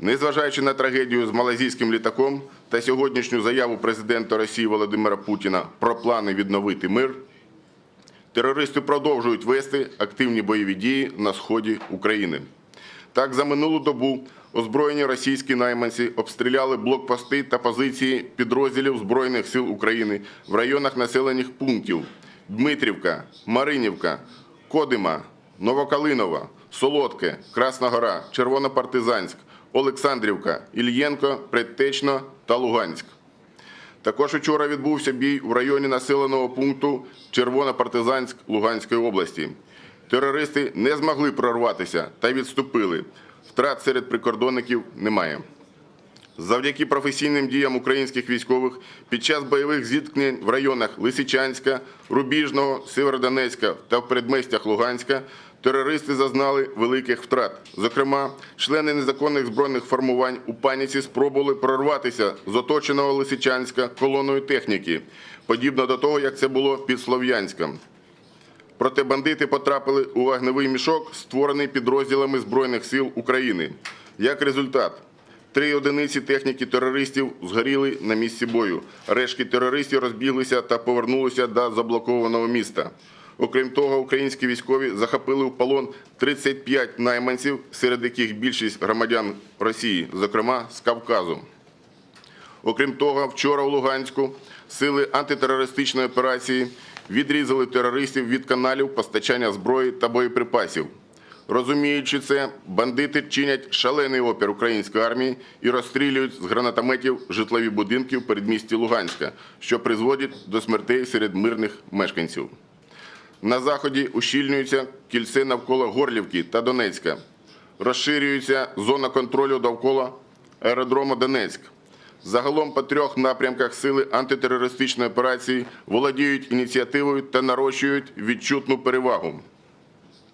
Незважаючи на трагедію з малазійським літаком та сьогоднішню заяву президента Росії Володимира Путіна про плани відновити мир, терористи продовжують вести активні бойові дії на сході України. Так, за минулу добу озброєні російські найманці обстріляли блокпости та позиції підрозділів Збройних сил України в районах населених пунктів Дмитрівка, Маринівка, Кодима, Новокалинова, Солодке, Красна Гора, Червонопартизанськ, Олександрівка, Ільєнко, Предтечно та Луганськ. Також вчора відбувся бій в районі населеного пункту Червонопартизанськ Луганської області. Терористи не змогли прорватися та відступили. Втрат серед прикордонників немає. Завдяки професійним діям українських військових під час бойових зіткнень в районах Лисичанська, Рубіжного, Северодонецька та в передместях Луганська терористи зазнали великих втрат. Зокрема, члени незаконних збройних формувань у паніці спробували прорватися з оточеного Лисичанська колоною техніки, подібно до того, як це було під Слов'янськом. Проте бандити потрапили у вогневий мішок, створений підрозділами Збройних сил України. Як результат, три одиниці техніки терористів згоріли на місці бою. Решки терористів розбіглися та повернулися до заблокованого міста. Окрім того, українські військові захопили в полон 35 найманців, серед яких більшість громадян Росії, зокрема з Кавказу. Окрім того, вчора у Луганську сили антитерористичної операції відрізали терористів від каналів постачання зброї та боєприпасів. Розуміючи це, бандити чинять шалений опір української армії і розстрілюють з гранатометів житлові будинки в передмісті Луганська, що призводить до смертей серед мирних мешканців. На заході ущільнюються кільце навколо Горлівки та Донецька. Розширюється зона контролю довкола аеродрому Донецьк. Загалом по трьох напрямках сили антитерористичної операції володіють ініціативою та нарощують відчутну перевагу.